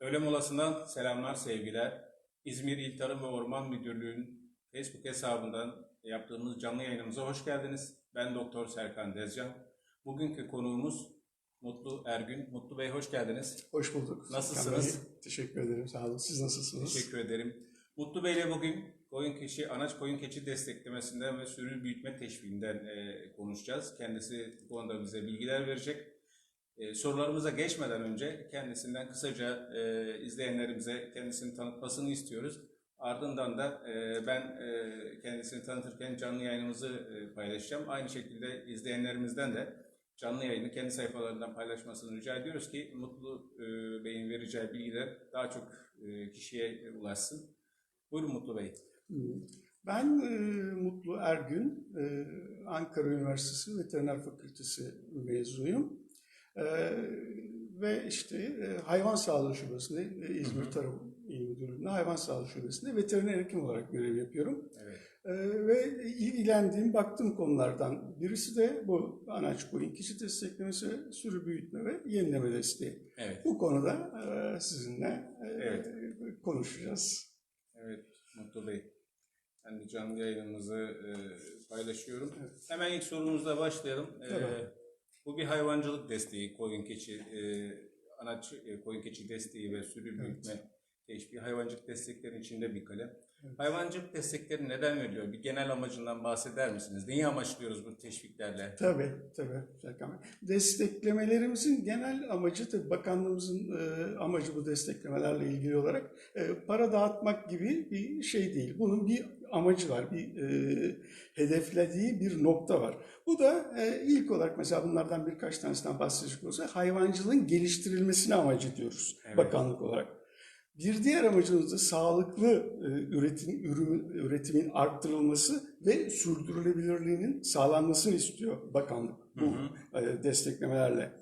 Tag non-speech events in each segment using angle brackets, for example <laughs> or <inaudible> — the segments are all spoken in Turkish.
Öğle molasından selamlar, sevgiler. İzmir İl Tarım ve Orman Müdürlüğü'nün Facebook hesabından yaptığımız canlı yayınımıza hoş geldiniz. Ben Doktor Serkan Dezcan. Bugünkü konuğumuz Mutlu Ergün. Mutlu Bey hoş geldiniz. Hoş bulduk. Nasılsınız? Bey, Teşekkür ederim. Sağ olun. Siz nasılsınız? Teşekkür ederim. Mutlu Bey ile bugün koyun keçi, anaç koyun keçi desteklemesinden ve sürü büyütme teşviğinden e, konuşacağız. Kendisi bu konuda bize bilgiler verecek. E, sorularımıza geçmeden önce kendisinden kısaca e, izleyenlerimize kendisini tanıtmasını istiyoruz. Ardından da e, ben e, kendisini tanıtırken canlı yayınımızı e, paylaşacağım. Aynı şekilde izleyenlerimizden de canlı yayını kendi sayfalarından paylaşmasını rica ediyoruz ki Mutlu e, Bey'in vereceği bilgiler daha çok e, kişiye ulaşsın. Buyurun Mutlu Bey. Ben e, Mutlu Ergün, e, Ankara Üniversitesi Veteriner Fakültesi mezunuyum. E, ve işte e, hayvan sağlığı şubesinde, e, İzmir Hı hı. Tarım İl Müdürlüğü'nde hayvan sağlığı şubesinde veteriner hekim olarak görev yapıyorum. Evet. E, ve ilgilendiğim, baktığım konulardan birisi de bu anaç koyun kişi desteklemesi, sürü büyütme ve yenileme desteği. Evet. Bu konuda e, sizinle e, Evet. konuşacağız. Evet Mutlu Bey. Ben de canlı yayınımızı e, paylaşıyorum. Evet. Hemen ilk sorumuzla başlayalım. E, Tabii. Bu bir hayvancılık desteği, koyun keçi, e, anaç e, koyun keçi desteği ve sürü Evet. büyütme teşviği hayvancılık desteklerinin içinde bir kalem. Evet. Hayvancılık destekleri neden veriliyor? Bir genel amacından bahseder misiniz? Neyi amaçlıyoruz bu teşviklerle? Tabii, tabii. Desteklemelerimizin genel amacı tabii bakanlığımızın e, amacı bu desteklemelerle ilgili olarak e, para dağıtmak gibi bir şey değil. Bunun bir amacı var, bir e, hedeflediği bir nokta var. Bu da e, ilk olarak mesela bunlardan birkaç tanesinden bahsedecek olursa hayvancılığın geliştirilmesini amacı diyoruz Evet. bakanlık olarak. Bir diğer amacımız da sağlıklı e, üretim, ürün, üretimin arttırılması ve sürdürülebilirliğinin sağlanmasını istiyor bakanlık bu Hı hı. e, desteklemelerle.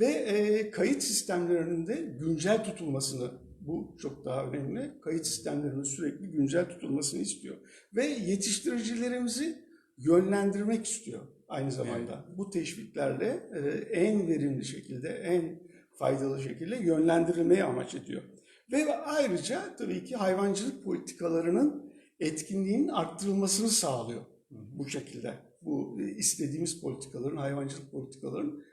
Ve e, kayıt sistemlerinin de güncel tutulmasını, bu çok daha önemli, kayıt sistemlerinin sürekli güncel tutulmasını istiyor. Ve yetiştiricilerimizi yönlendirmek istiyor aynı zamanda. Bu teşviklerle e, en verimli şekilde, en faydalı şekilde yönlendirilmeyi amaç ediyor. Ve ayrıca tabii ki hayvancılık politikalarının etkinliğinin arttırılmasını sağlıyor bu şekilde. Bu e, istediğimiz politikaların, hayvancılık politikalarının Evet.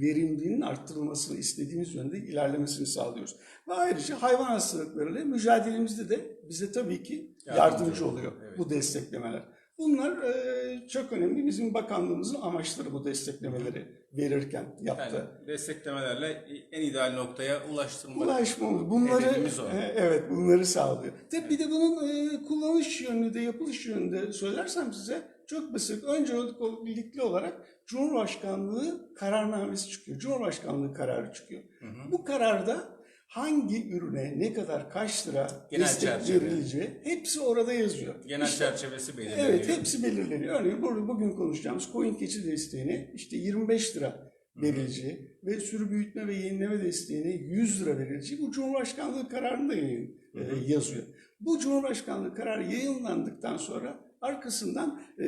Verimliliğinin arttırılmasını, istediğimiz yönde ilerlemesini sağlıyoruz. Ve ayrıca hayvan hastalıklarıyla mücadelemizde de bize tabii ki Yardımcı oluyor, evet. bu desteklemeler. Bunlar e, çok önemli. Bizim bakanlığımızın amaçları bu desteklemeleri verirken yaptığı. Yani desteklemelerle en ideal noktaya ulaştırmak. Ulaşmamız, bunları e, evet bunları sağlıyor. Tabii bir de bunun e, kullanış yönünü de yapılış yönünü de söylersem size çok basit. Öncelikli olarak Cumhurbaşkanlığı kararnamesi çıkıyor. Cumhurbaşkanlığı kararı çıkıyor. Hı hı. Bu kararda hangi ürüne ne kadar kaç lira Genel destek verileceği hepsi orada yazıyor. Genel İşte- çerçevesi belirleniyor. Evet hepsi belirleniyor. Örneğin burada bugün konuşacağımız koyun keçi desteğine işte 25 lira verileceği ve sürü büyütme ve yenileme desteğine 100 lira verileceği bu Cumhurbaşkanlığı kararında yayın, Hı e, hı. yazıyor. Bu Cumhurbaşkanlığı kararı yayınlandıktan sonra arkasından e,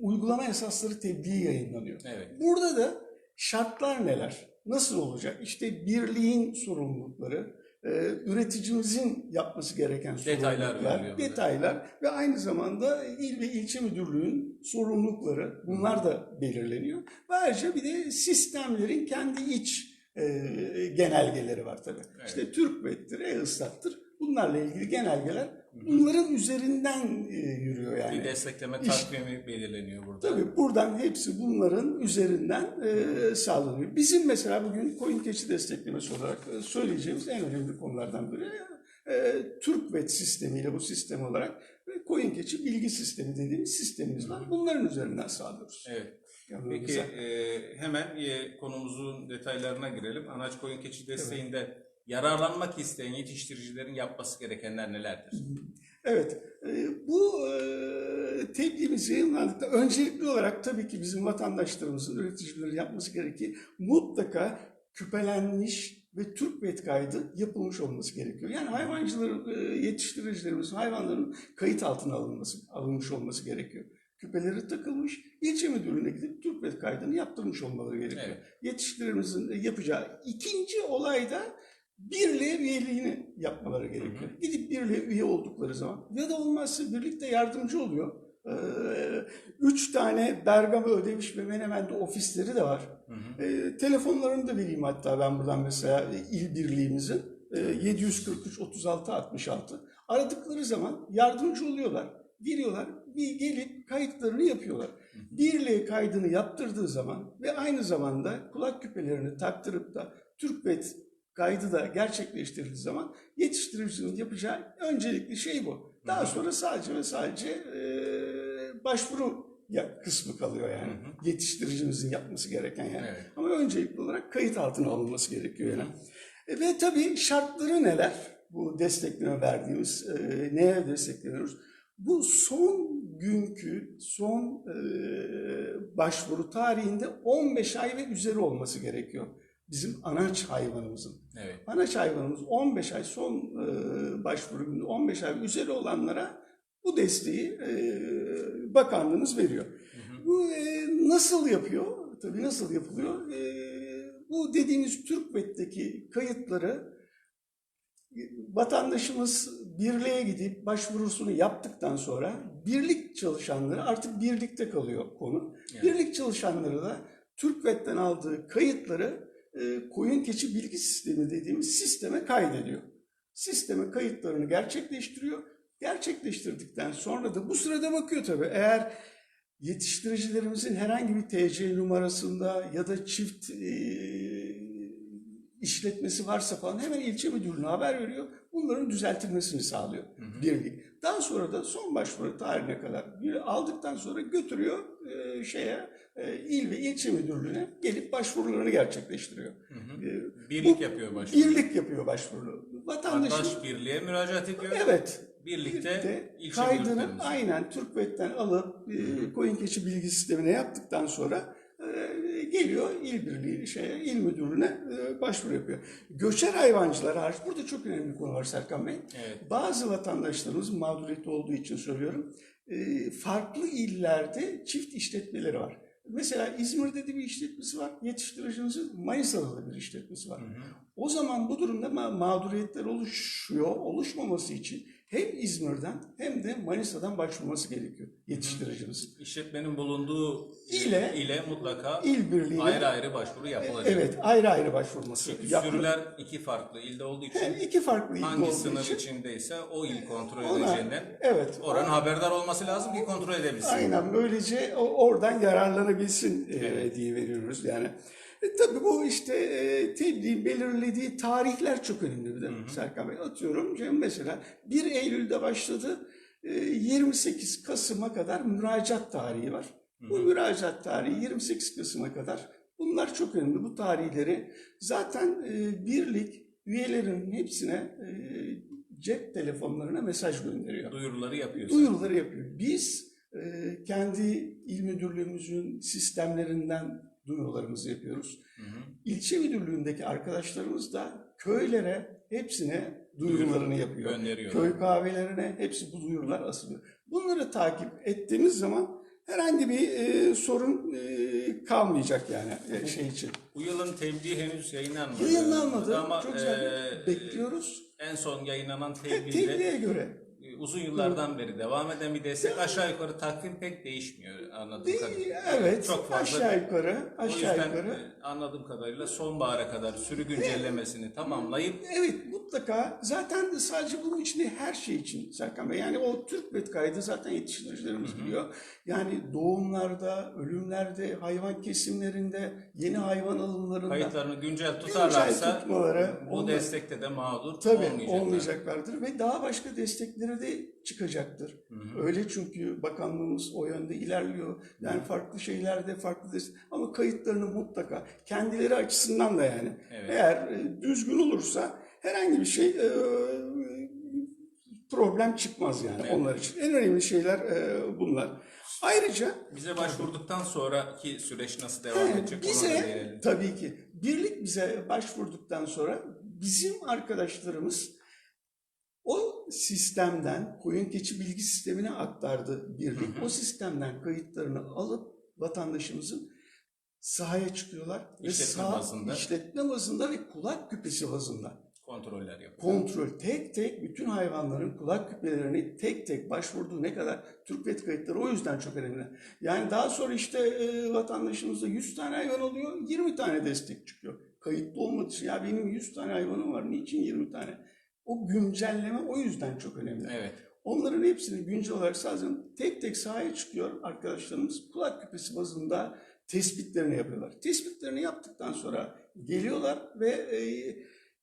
uygulama esasları tebliği yayınlanıyor. Evet. Burada da şartlar neler? Nasıl olacak? İşte birliğin sorumlulukları, e, üreticimizin yapması gereken Detaylar burada. detaylar ve aynı zamanda il ve ilçe müdürlüğün sorumlulukları bunlar da belirleniyor. Ve ayrıca bir de sistemlerin kendi iç e, genelgeleri var tabii. Evet. İşte TÜRKVET'tir, E-Islat'tır. Bunlarla ilgili genelgeler. Bunların üzerinden e, yürüyor yani. Bir destekleme takvimi belirleniyor burada. Tabii buradan hepsi bunların üzerinden e, sağlanıyor. Bizim mesela bugün koyun keçi desteklemesi olarak e, söyleyeceğimiz en önemli konulardan biri e, TÜRKVET sistemiyle bu sistem olarak ve koyun keçi bilgi sistemi dediğimiz sistemimiz var. Bunların üzerinden sağlıyoruz. Evet. Yani Peki e, hemen e, konumuzun detaylarına girelim. Anaç koyun keçi desteğinde yararlanmak isteyen yetiştiricilerin yapması gerekenler nelerdir? Evet, e, bu e, tebliğimiz yayınlandıkta öncelikli olarak tabii ki bizim vatandaşlarımızın, üreticilerin yapması gerekir. Mutlaka küpelenmiş ve Türk kaydı yapılmış olması gerekiyor. Yani hayvancıların, e, yetiştiricilerimizin hayvanların kayıt altına alınması, alınmış olması gerekiyor. Küpeleri takılmış, ilçe müdürlüğüne gidip Türk kaydını yaptırmış olmaları gerekiyor. Evet. Yetiştiricilerimizin yapacağı ikinci olay da birliğe üyeliğini yapmaları gerekiyor. Gidip birliğe üye oldukları zaman ya da olmazsa birlikte yardımcı oluyor. Ee, üç tane Bergama Ödemiş ve Menemen'de ofisleri de var. Hı hı. E, telefonlarını da vereyim hatta ben buradan mesela il birliğimizin e, 743 36 66 aradıkları zaman yardımcı oluyorlar. Geliyorlar, bir gelip kayıtlarını yapıyorlar. Birliğe kaydını yaptırdığı zaman ve aynı zamanda kulak küpelerini taktırıp da Türkvet kaydı da gerçekleştirildiği zaman yetiştiricinin yapacağı öncelikli şey bu. Daha sonra sadece ve sadece e, başvuru ya, kısmı kalıyor yani. Hı Yetiştiricimizin yapması gereken yani. Evet. Ama öncelikli olarak kayıt altına alınması gerekiyor yani. E, ve tabii şartları neler? Bu destekleme verdiğimiz, e, neye destekleniyoruz? Bu son günkü, son e, başvuru tarihinde 15 ay ve üzeri olması gerekiyor. Bizim anaç hayvanımızın. Evet. Anaç hayvanımız 15 ay son e, başvuru günü 15 ay üzeri olanlara bu desteği e, bakanlığımız veriyor. Hı hı. Bu e, nasıl yapıyor? Tabii nasıl yapılıyor? E, bu dediğimiz TÜRKVET'teki kayıtları vatandaşımız birliğe gidip başvurusunu yaptıktan sonra birlik çalışanları artık birlikte kalıyor konu. Yani. Birlik çalışanları da TÜRKVET'ten aldığı kayıtları e, koyun keçi bilgi sistemi dediğimiz sisteme kaydediyor. Sisteme kayıtlarını gerçekleştiriyor. Gerçekleştirdikten sonra da bu sırada bakıyor tabii. Eğer yetiştiricilerimizin herhangi bir TC numarasında ya da çift e, işletmesi varsa falan hemen ilçe müdürlüğüne haber veriyor. Bunların düzeltilmesini sağlıyor birlik. Daha sonra da son başvuru tarihine kadar bir aldıktan sonra götürüyor e, şeye e, il ve ilçe müdürlüğüne gelip başvurularını gerçekleştiriyor. Hı hı. E, Birlik bu- yapıyor başvuru. Birlik yapıyor başvuru. Vatandaşın Vatandaş birliğe müracaat ediyor. evet Birlikte birlikte ilçe kaydını aynen Türkvet'ten alıp e, koyun keçi bilgi sistemine yaptıktan sonra geliyor il birliği şeye il müdürlüğüne e, başvuru yapıyor. Göçer hayvancılar hariç burada çok önemli konu var Serkan Bey. Evet. Bazı vatandaşlarımız mağduriyeti olduğu için söylüyorum. e, farklı illerde çift işletmeleri var. Mesela İzmir'de de bir işletmesi var. Yetiştiricimizin Manisa'da da bir işletmesi var. Hı hı. O zaman bu durumda ma- mağduriyetler oluşuyor. Oluşmaması için hem İzmir'den hem de Manisa'dan başvurması gerekiyor yetiştiricimizin. İşletmenin bulunduğu İle- ile mutlaka İl birliğine ayrı ayrı başvuru yapılacak. evet ayrı ayrı başvurması Çünkü yapılıyor. sürüler iki farklı ilde olduğu için Hem iki farklı il hangi sınır için içindeyse o il kontrol ona- edeceğinden evet oranın haberdar olması lazım ki kontrol edebilsin. Aynen böylece oradan yararlanabilsin e, Evet. diye veriyoruz yani. E, tabii bu işte e, tebliğin belirlediği tarihler çok önemli bir de Serkan Bey. Atıyorum mesela 1 Eylül'de başladı. e, 28 Kasım'a kadar müracaat tarihi var. Bu müracaat tarihi 28 Kasım'a kadar. Bunlar çok önemli. Bu tarihleri zaten e, birlik üyelerin hepsine e, cep telefonlarına mesaj gönderiyor Duyuruları yapıyorsun. duyuruları yapıyor. Biz e, kendi il müdürlüğümüzün sistemlerinden duyurularımızı yapıyoruz. Hı hı. İlçe müdürlüğündeki arkadaşlarımız da köylere hepsine duyurularını yapıyor. Gönderiyorlar. Köy kahvelerine hepsi bu duyurular asılıyor. Bunları takip ettiğimiz zaman herhangi bir e, sorun e, kalmayacak yani e, şey için. Bu yılın tebliği henüz yayınlanmadı. Yayınlanmadı. Ama Çok güzel. e, Bekliyoruz. en son yayınlanan tebliğde tebliğe göre. Uzun yıllardan beri devam eden bir destek aşağı yukarı takvim pek değişmiyor anladığım Değil, kadarıyla. evet. Çok fazla. Aşağı yukarı. o Aşağı yüzden yukarı. e, anladığım kadarıyla sonbahara kadar sürü güncellemesini tamamlayıp Evet mutlaka zaten de sadece bunun için her şey için Serkan Bey. Yani o Türk kaydı zaten yetiştiricilerimiz biliyor. Yani doğumlarda, ölümlerde, hayvan kesimlerinde, yeni hayvan alımlarında kayıtlarını güncel güncel tutarlarsa tutmaları, bu onlar- destekte de mağdur tabii olmayacaklar. olmayacaklardır ve daha başka destekleri de çıkacaktır. Öyle çünkü bakanlığımız o yönde ilerliyor. Yani farklı şeylerde farklı destek ama kayıtlarını mutlaka kendileri açısından da yani Evet. eğer e, düzgün olursa herhangi bir şey e, problem çıkmaz yani Evet. onlar için. En önemli şeyler e, bunlar. Ayrıca Bize başvurduktan sonraki süreç nasıl devam He, edecek? Bize tabii ki birlik bize başvurduktan sonra bizim arkadaşlarımız o sistemden koyun keçi bilgi sistemine aktardı birlik. O sistemden kayıtlarını alıp vatandaşımızın sahaya çıkıyorlar. ve İşletme sağ- bazında. işletme bazında ve kulak küpesi bazında. Kontrol kontroller yapıyor. kontrol tek tek bütün hayvanların kulak küpelerini tek tek başvurduğu ne kadar TÜRKVET kayıtları o yüzden çok önemli. Yani daha sonra işte e, vatandaşımızda 100 tane hayvan oluyor 20 tane destek çıkıyor. Kayıtlı olmadığı için ya benim 100 tane hayvanım var niçin 20 tane? O güncelleme o yüzden çok önemli. Evet. Onların hepsini güncel olarak sadece tek tek sahaya çıkıyor arkadaşlarımız. Kulak küpesi bazında tespitlerini yapıyorlar. Tespitlerini yaptıktan sonra geliyorlar ve e,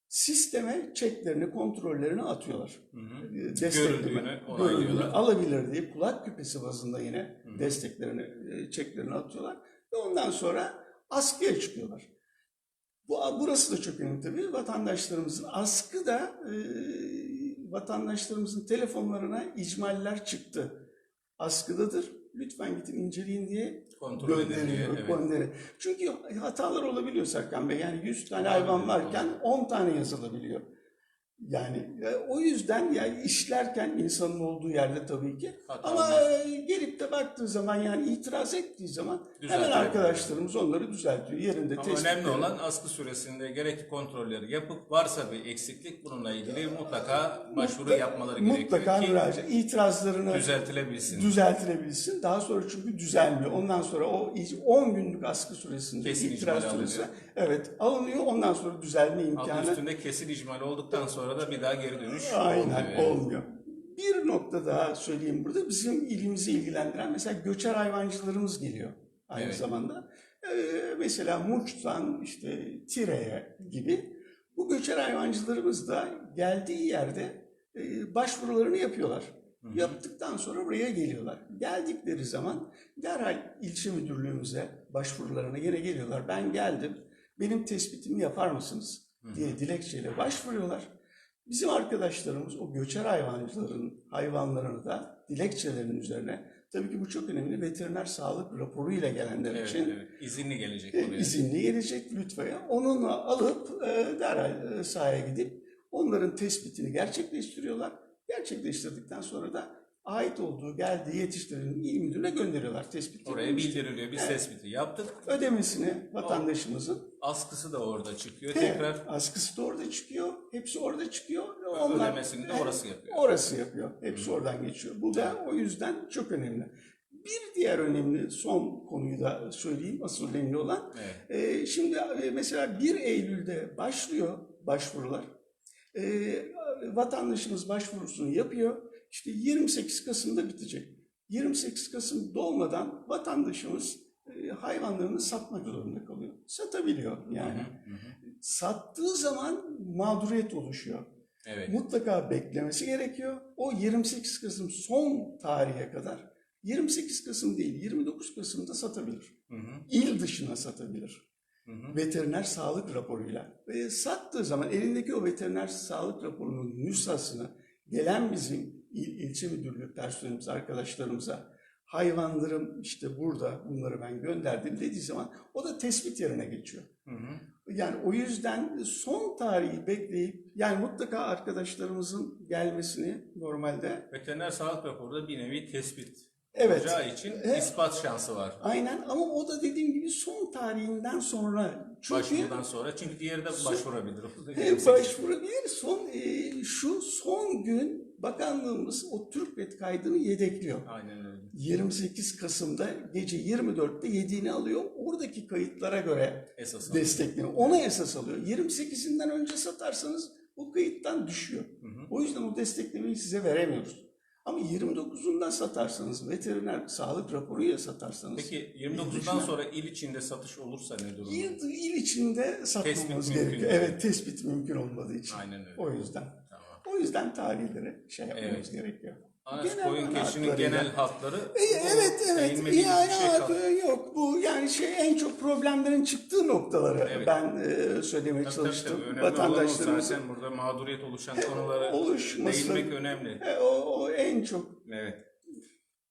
sisteme çeklerini, kontrollerini atıyorlar. Hı hı. E, Desteklerini, Görüldüğünü alabilir diye kulak küpesi bazında yine Hı hı. desteklerini, çeklerini atıyorlar. Ve ondan sonra askıya çıkıyorlar. Bu, burası da çok önemli tabii. Vatandaşlarımızın askı da e, vatandaşlarımızın telefonlarına icmaller çıktı. Askıdadır. Lütfen gidin inceleyin diye Kontrol ediliyor. gönderiliyor. Evet. gönderi- Çünkü hatalar olabiliyor Serkan Bey. Yani 100 tane hayvan varken olabilir. 10 tane yazılabiliyor. Yani e, o yüzden yani işlerken insanın olduğu yerde tabii ki Hata ama olmaz. e, gelip de baktığı zaman yani itiraz ettiği zaman hemen Düzeltiyor. arkadaşlarımız onları düzeltiyor. Yerinde Ama tespit önemli ediyor. olan askı süresinde gerekli kontrolleri yapıp varsa bir eksiklik bununla ilgili mutlaka başvuru Mutlaka- yapmaları gerekiyor Mutlaka ki müracaat, itirazlarını düzeltilebilsin. düzeltilebilsin. Daha sonra çünkü düzelmiyor. Ondan sonra o 10 günlük askı süresinde Kesin itiraz icmal süresi alınıyor. evet alınıyor. Ondan sonra düzelme Adı imkanı üstünde kesin icmal olduktan sonra da bir daha geri dönüş aynen olmuyor. yani. olmuyor. Bir nokta daha söyleyeyim burada. Bizim ilimizi ilgilendiren mesela göçer hayvancılarımız geliyor aynı Evet. zamanda. Ee, mesela Muş'tan işte Tire'ye gibi bu göçer hayvancılarımız da geldiği yerde e, başvurularını yapıyorlar. Hı hı. Yaptıktan sonra buraya geliyorlar. Geldikleri zaman derhal ilçe müdürlüğümüze başvurularına yine geliyorlar. Ben geldim, benim tespitimi yapar mısınız diye dilekçeyle başvuruyorlar. Bizim arkadaşlarımız o göçer hayvancıların hayvanlarını da dilekçelerinin üzerine tabii ki bu çok önemli veteriner sağlık raporuyla gelenler Evet, için evet. İzinli gelecek e, buraya. izinli gelecek lütfen. Onunla alıp e, derhal e, sahaya gidip onların tespitini gerçekleştiriyorlar. Gerçekleştirdikten sonra da ait olduğu geldiği yetiştirinin il müdürüne gönderiyorlar tespiti. Oraya bildiriliyor. Biz tespiti yaptık. Ödemesini vatandaşımızın Askısı da orada çıkıyor. Evet, Tekrar askısı da orada çıkıyor. Hepsi orada çıkıyor. Onlar, ödemesini de orası yapıyor. Orası yapıyor. Hepsi oradan geçiyor. Bu da o yüzden çok önemli. Bir diğer önemli son konuyu da söyleyeyim. Asıl önemli olan. Evet. Ee, şimdi e, mesela 1 Eylül'de başlıyor başvurular. Ee, vatandaşımız başvurusunu yapıyor. İşte 28 Kasım'da bitecek. 28 Kasım dolmadan vatandaşımız e, hayvanlarını satmak zorunda kalıyor. Satabiliyor yani. Hı hı, hı. Sattığı zaman mağduriyet oluşuyor. Evet. Mutlaka beklemesi gerekiyor. O 28 Kasım son tarihe kadar 28 Kasım değil 29 Kasım'da satabilir. Hı hı, İl dışına satabilir. hı hı. Veteriner sağlık raporuyla. Ve sattığı zaman elindeki o veteriner sağlık raporunun nüshasını gelen bizim il, ilçe müdürlük personelimiz arkadaşlarımıza hayvanlarım işte burada bunları ben gönderdim dediği zaman o da tespit yerine geçiyor. Hı hı. Yani o yüzden son tarihi bekleyip yani mutlaka arkadaşlarımızın gelmesini normalde Veteriner sağlık raporu da bir nevi tespit Evet. olacağı için Evet. ispat şansı var. aynen ama o da dediğim gibi son tarihinden sonra çünkü Başvurudan sonra. Çünkü diğeri de başvurabilir. He, <laughs> başvurabilir. Son e, şu son gün bakanlığımız o TÜRKVET kaydını yedekliyor. Aynen öyle. 28 Kasım'da gece 24'te yediğini alıyor. Oradaki kayıtlara göre Esas. destekliyor. Ona esas alıyor. 28'inden önce satarsanız o kayıttan düşüyor. Hı hı. O yüzden o desteklemeyi size veremiyoruz. Ama 29'undan satarsanız, veteriner sağlık raporuyla satarsanız, Peki 29'dan sonra il içinde satış olursa ne durum? il, il içinde satmamız gerekiyor. Evet, tespit mümkün olmadığı için. Aynen öyle. O yüzden. Tamam. O yüzden tarihleri şey yapmamız Evet. gerekiyor. Genel keçinin haklarıyla. genel hakları. E, evet evet yani şey yok bu yani şey en çok problemlerin çıktığı noktaları Evet. ben e, söylemeye Tabii, tabii, çalıştım. tabii. Vatandaşlarımızın zaten burada mağduriyet oluşan konulara oluşması değinmek önemli. e, o, o en çok Evet.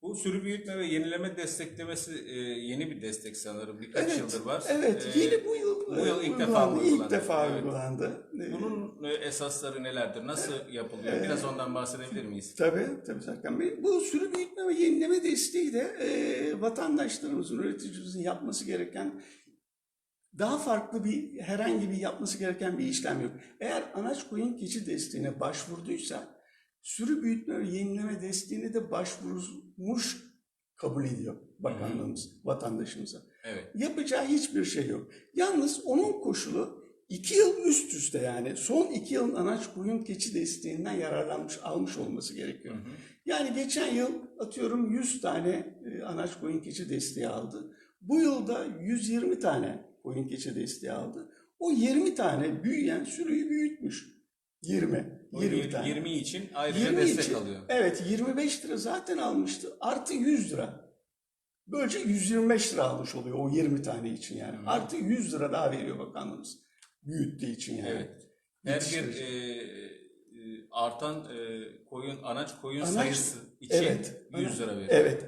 Bu sürü büyütme ve yenileme desteklemesi e, yeni bir destek sanırım. Birkaç evet, yıldır var. Evet E, yeni bu yıl, bu yıl e, ilk defa uygulandı. İlk defa Evet. uygulandı. E, Bunun e, esasları nelerdir? Nasıl yapılıyor? Biraz ondan bahsedebilir miyiz? Tabii, tabii Serkan Bey. Bu sürü büyütme ve yenileme desteği de e, vatandaşlarımızın, üreticimizin yapması gereken Daha farklı bir herhangi bir yapması gereken bir işlem yok. Eğer anaç koyun keçi desteğine başvurduysa sürü büyütme ve yenileme desteğine de başvurmuş kabul ediyor bakanlığımız vatandaşımıza. Evet. Yapacağı hiçbir şey yok. Yalnız onun koşulu iki yıl üst üste yani son iki yılın anaç koyun keçi desteğinden yararlanmış almış olması gerekiyor. Hı hı. Yani geçen yıl atıyorum 100 tane e, anaç koyun keçi desteği aldı. Bu yılda 120 tane koyun keçi desteği aldı. O 20 tane büyüyen sürüyü büyütmüş. 20. O 20 yir- tane. 20 için ayrıca 20 destek için- alıyor. Evet 25 lira zaten almıştı. Artı 100 lira. Böylece 125 lira almış oluyor o 20 tane için yani. Hı. Artı 100 lira daha veriyor bakanlığımız. Büyüttüğü için yani. Evet. Her bir e, e, artan e, koyun anaç koyun Anaç- sayısı için Evet. 100 lira veriyor. Evet.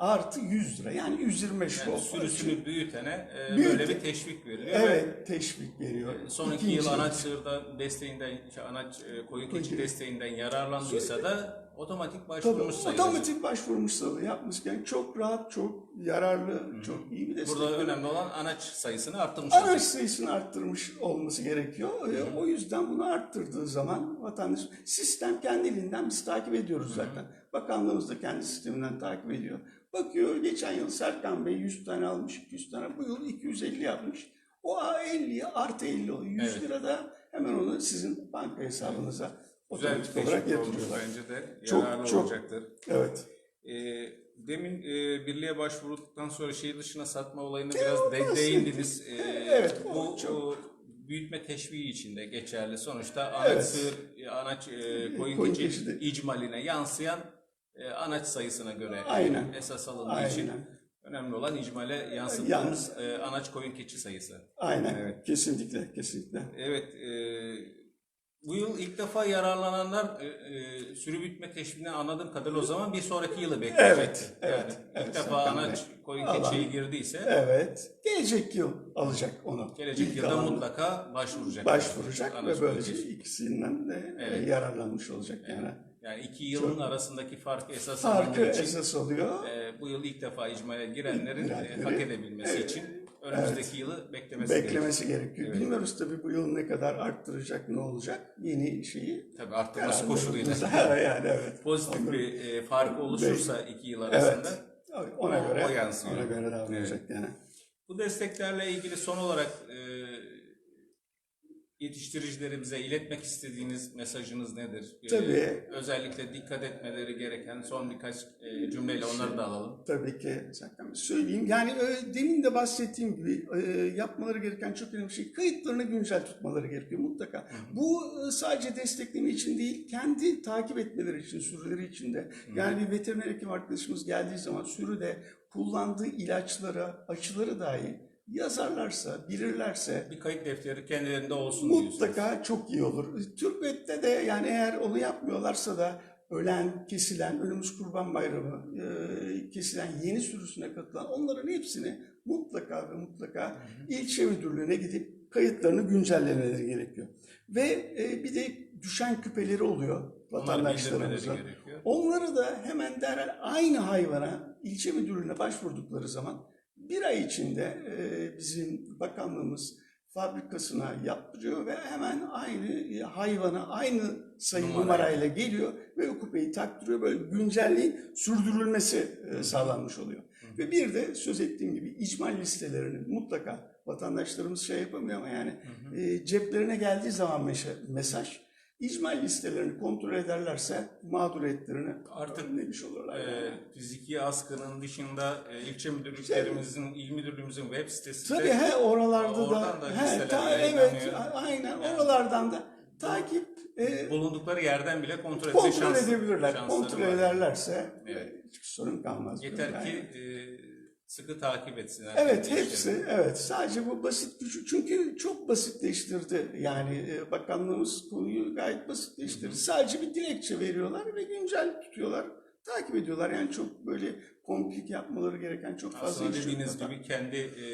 Artı 100 lira. Yani 125 lira. Yani olsa- sürüsünü büyütene e, Büyüte- böyle bir teşvik veriliyor. Evet teşvik veriyor. Ve son iki İkinci yıl anaç sığırda desteğinden, anaç e, koyun keçi desteğinden yararlandıysa da otomatik Tabii başvurmuş sayılacak. otomatik başvurmuş sayılı yapmışken çok rahat, çok yararlı, çok iyi bir destek. Burada önemli olan anaç sayısını arttırmış Araç olacak. sayısını arttırmış olması gerekiyor. E, O yüzden bunu arttırdığı zaman vatandaş sistem kendiliğinden biz takip ediyoruz zaten. Bakanlığımız da kendi sisteminden takip ediyor. Bakıyor geçen yıl Serkan Bey 100 tane almış, 200 tane. Bu yıl 250 yapmış. O 50'ye artı 50 oluyor. 100 Evet. lira da hemen onu sizin banka hesabınıza Güzel bir otomatik olarak teşvik olmuş yatırıyorlar. bence de Çok- yararlı çok- olacaktır. Evet. E, demin e, birliğe başvurduktan sonra şehir dışına satma olayını biraz de, değindiniz. E, Evet, o Bu çok- o büyütme teşviği içinde geçerli. Sonuçta anaç Evet. sığır, e, anaç e, koyun, Koyun keçi icmaline yansıyan e, anaç sayısına göre Aynen. esas alındığı için Aynen. önemli olan icmale yansıttığımız e, anaç koyun keçi sayısı. Aynen. Evet. Kesinlikle, kesinlikle. Evet, e, bu yıl ilk defa yararlananlar e, e, sürü büyütme teşviğinden anladığım kadarıyla o zaman bir sonraki yılı bekleyecek. Evet, evet, yani evet, ilk defa Serkan anaç koyun Allah- keçiye girdiyse Evet. Gelecek yıl alacak onu. gelecek İlk yılda alanda mutlaka başvuracak. başvuracak Anaç ve koyun böylece keçi. ikisinden de e, Evet. yararlanmış olacak yani. Yani iki yılın arasındaki farkı esas Farkı için esas oluyor. e, bu yıl ilk defa icmale girenlerin e, hak edebilmesi evet, için önümüzdeki yılı beklemesi Beklemesi gerekiyor. Evet. Bilmiyoruz tabii bu yıl ne kadar arttıracak, ne olacak yeni şeyi. Tabii arttırması koşuluyla. <laughs> Yani evet. Pozitif Onları- bir e, fark oluşursa iki yıl arasında Evet. Ona O- göre, o yansıyor. ona göre davranacak yani. Bu desteklerle ilgili son olarak e, yetiştiricilerimize iletmek istediğiniz mesajınız nedir? E, Tabii. özellikle dikkat etmeleri gereken son birkaç e, cümleyle onları da alalım. Tabii ki zaten söyleyeyim. Yani e, demin de bahsettiğim gibi e, yapmaları gereken çok önemli bir şey. Kayıtlarını güncel tutmaları gerekiyor mutlaka. Bu e, sadece destekleme için değil, kendi takip etmeleri için, sürüleri için de. Yani bir veteriner hekim arkadaşımız geldiği zaman sürüde kullandığı ilaçlara, aşıları dahi yazarlarsa, bilirlerse Bir kayıt defteri kendilerinde olsun diyorsunuz. Mutlaka çok iyi olur. Türkvet'te de yani eğer onu yapmıyorlarsa da ölen, kesilen, önümüz Kurban Bayramı, e, kesilen yeni sürüsüne katılan onların hepsini mutlaka ve mutlaka ilçe müdürlüğüne gidip kayıtlarını güncellemeleri gerekiyor. Ve e, bir de düşen küpeleri oluyor vatandaşlarımıza. Onları da hemen derhal aynı hayvana ilçe müdürlüğüne başvurdukları zaman bir ay içinde e, bizim bakanlığımız fabrikasına yaptırıyor ve hemen aynı hayvana aynı sayı Numarayla. numarayla geliyor ve o kupeyi taktırıyor. Böyle güncelliğin sürdürülmesi e, sağlanmış oluyor. Ve bir de söz ettiğim gibi icmal listelerini mutlaka vatandaşlarımız şey yapamıyor ama yani e, ceplerine geldiği zaman mesaj icmal listelerini kontrol ederlerse mağduriyetlerini Artık, önlemiş olurlar. E, yani. fiziki askının dışında e, ilçe müdürlüklerimizin, il müdürlüğümüzün web sitesinde Tabii he oralarda da, da he, ta- evet aynen oralardan da takip e, bulundukları yerden bile kontrol kontrol şans- edebilirler. Kontrol ederlerse Evet. e, hiçbir sorun kalmaz. Yeter Yani. ki e, sıkı takip etsinler. Evet hepsi evet. Sadece bu basit gücü çünkü çok basitleştirdi yani e, bakanlığımız konuyu gayet basitleştirdi. Sadece bir dilekçe veriyorlar ve güncel tutuyorlar takip ediyorlar. Yani çok böyle komplik yapmaları gereken çok fazla Aslında dediğiniz gibi kendi e,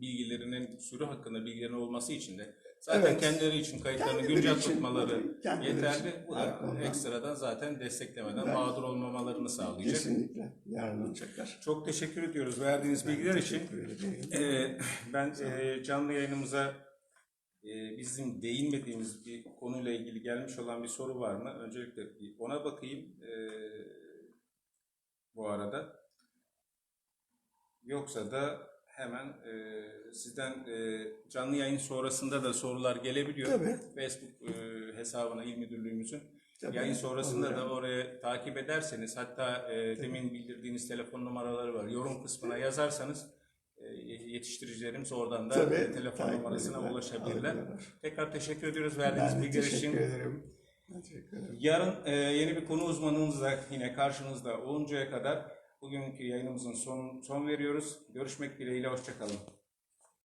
bilgilerinin sürü hakkında bilgilerinin olması için de Zaten Evet. kendileri için kayıtlarını Kendileri güncel için, tutmaları kendileri yeterli. için. Bu da ekstradan zaten desteklemeden Ben- mağdur olmamalarını sağlayacak. Kesinlikle yararlanacaklar. Çok teşekkür ediyoruz verdiğiniz bilgiler için. Ee, ben e, canlı yayınımıza e, bizim değinmediğimiz bir konuyla ilgili gelmiş olan bir soru var mı? Öncelikle ona bakayım e, bu arada. Yoksa da hemen e, sizden e, canlı yayın sonrasında da sorular gelebiliyor. Tabii. Facebook e, hesabına İl Müdürlüğümüzün. Tabii. Yayın sonrasında Olur. da oraya takip ederseniz hatta e, demin bildirdiğiniz telefon numaraları var. Yorum kısmına yazarsanız e, yetiştiricilerimiz oradan da Tabii, telefon takip numarasına ederler, ulaşabilirler. alırlar. Tekrar teşekkür ediyoruz verdiğiniz Ben de bilgiler teşekkür için. ederim. Teşekkür ederim. Yarın e, yeni bir konu uzmanımızla yine karşınızda oluncaya kadar bugünkü yayınımızın son, son veriyoruz. Görüşmek dileğiyle, hoşçakalın.